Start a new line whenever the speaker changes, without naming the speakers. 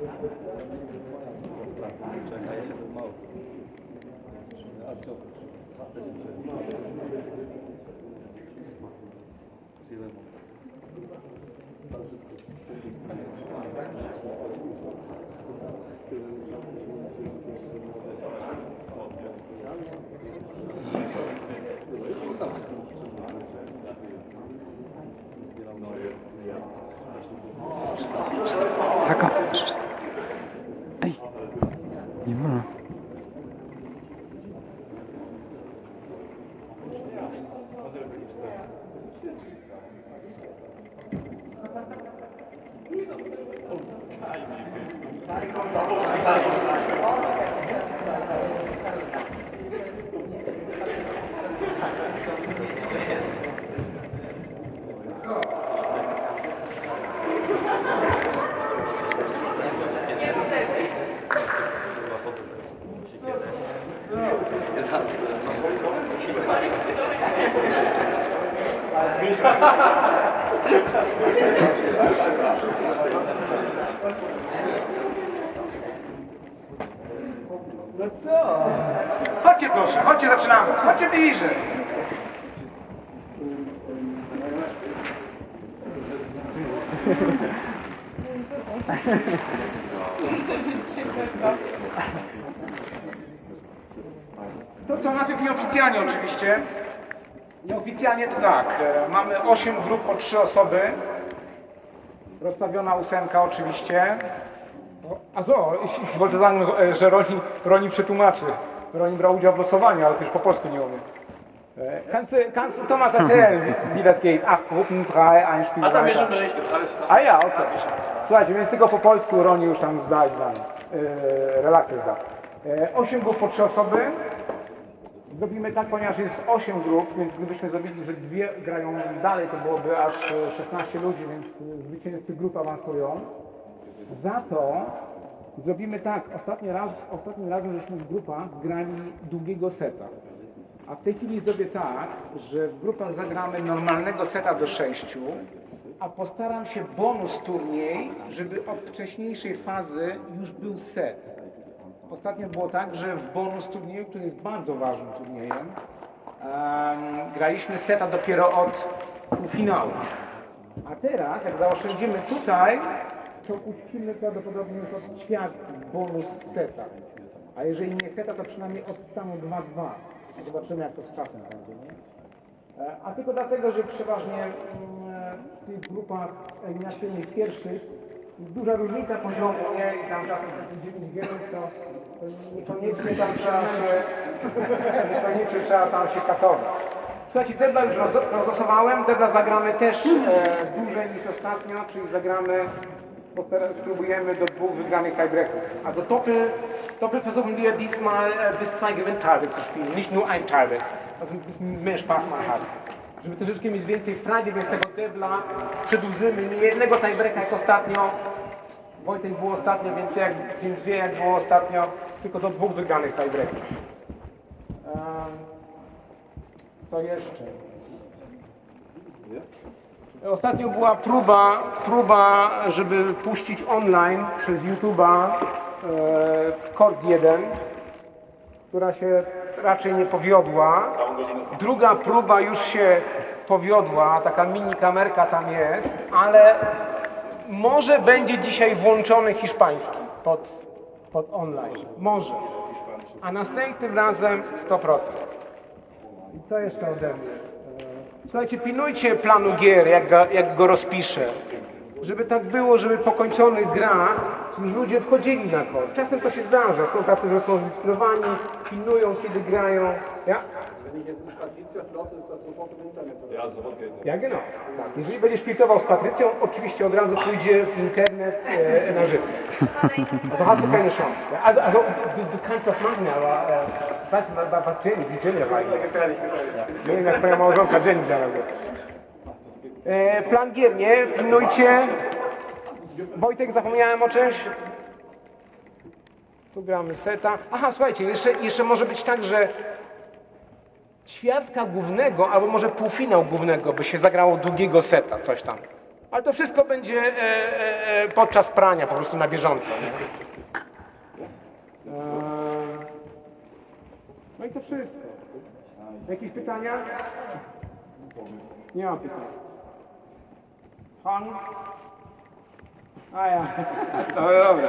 Czekaj, się Siłę mam. Całe wszystko. Tam wszystko Zbieram
Jaka? Ej, nie ma.
Chyba chodzę
No co? Chodźcie proszę, chodźcie, zaczynamy. Chodźcie bliżej. To co, najpierw nieoficjalnie oczywiście. Nieoficjalnie to tak, e, mamy 8 grup po 3 osoby. Rozstawiona ósemka oczywiście. A co, sagen, e, że Roni, Roni przetłumaczy. Roni brał udział w losowaniu, ale też po polsku nie umie. E, Kannst du, kannst du Thomas erzählen, wie, das geht? Acht Gruppen, drei, ein Spiel
A tam
weiter.
jeszcze berichtet, alles ist
A ja, okej. Słuchajcie, więc tylko po polsku Roni już tam zda egzamin. E, relację zda. E, osiem grup po trzy osoby. Zrobimy tak, ponieważ jest 8 grup, więc gdybyśmy zrobili, że dwie grają dalej, to byłoby aż e, 16 ludzi, więc e, zwycięzcy grup awansują. Za to zrobimy tak, ostatni raz, ostatnim razem żeśmy w grupach grali długiego seta. A w tej chwili zrobię tak, że w grupach zagramy normalnego seta do 6, a postaram się bonus turniej, żeby od wcześniejszej fazy już był set. Ostatnio było tak, że w bonus turnieju, który jest bardzo ważnym turniejem, em, graliśmy seta dopiero od półfinału. A teraz, jak zaoszczędzimy tutaj, to uczcimy prawdopodobnie już od ćwiartki bonus seta. A jeżeli nie seta, to przynajmniej od stanu 2-2. Zobaczymy, jak to z czasem będzie. Nie? E, A tylko dlatego, że przeważnie mm, w tych grupach eliminacyjnych pierwszych duża różnica poziomu, nie? I tam czasem taki 9 gierów, to niekoniecznie tam trzeba się, niekoniecznie trzeba tam się katować. Słuchajcie, debla już roz, rozlosowałem, debla zagramy też e, dłużej niż ostatnio, czyli zagramy, postara- spróbujemy do dwóch wygranych tiebreaków. Also Doppel, Doppel versuchen wir diesmal äh, bis zwei Gewinn-Tiebreaks zu spielen, nicht nur ein Tiebreak, also ein bisschen mehr Spaß mal hat. Żeby troszeczkę mieć więcej frajdy, więc tego debla przedłużymy, nie jednego tiebreaka jak ostatnio, Wojtek był ostatnio, więc, jak, więc wie jak było ostatnio, tylko do dwóch wygranych tiebreaków. Co jeszcze? Ostatnio była próba, próba, żeby puścić online przez YouTube'a e, Kord 1, która się raczej nie powiodła. Druga próba już się powiodła, taka mini kamerka tam jest, ale może będzie dzisiaj włączony hiszpański pod, pod online. Może. A następnym razem 100%. I co jeszcze ode mnie? Słuchajcie, pilnujcie planu gier, jak go, jak go rozpiszę. Żeby tak było, żeby po kończonych grach już ludzie wchodzili na kod. Czasem to się zdarza. Są tacy, że są zinspirowani, pilnują, kiedy grają. Ja?
Wenn ich jetzt mit Patricia flotte, ist das sofort im Internet. Oder?
Ja, sofort geht.
Ja, genau. Tak. Jeżeli będziesz filtrował z Patrycją, oczywiście od razu pójdzie w internet e, na żywo. Also hast du keine Chance. Also, also du, du kannst das machen, aber äh, was, was, was Jenny, wie Jenny eigentlich?
Gefährlich, gefährlich.
Nie wiem, jak twoja małżonka Jenny zaraz. E, plan gier, nie? Pilnujcie. Wojtek, zapomniałem o czymś. Tu gramy seta. Aha, słuchajcie, jeszcze, jeszcze może być tak, że ćwiartka głównego, albo może półfinał głównego by się zagrało długiego seta, coś tam. Ale to wszystko będzie e, e, e, podczas prania, po prostu na bieżąco. Nie? E, no i to wszystko. Jakieś pytania? Nie mam pytań. Pan? A ja. No dobra.